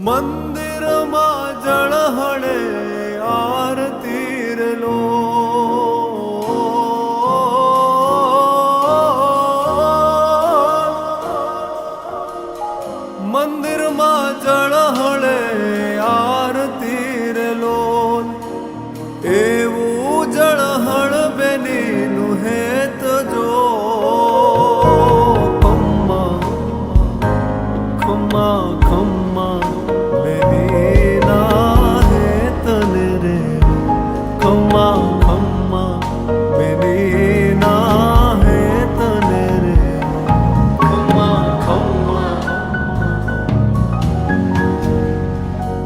મંદિરમાં જળહળે આરતી લો મંદિરમાં જળહળે આરતી લો એવું જળહળ બેનીનું હેત જો. ખમ્મા ખમ્મા ખમ્મા.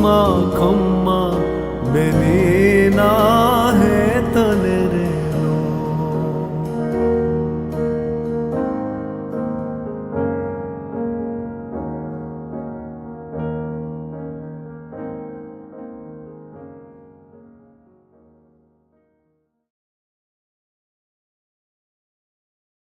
makamı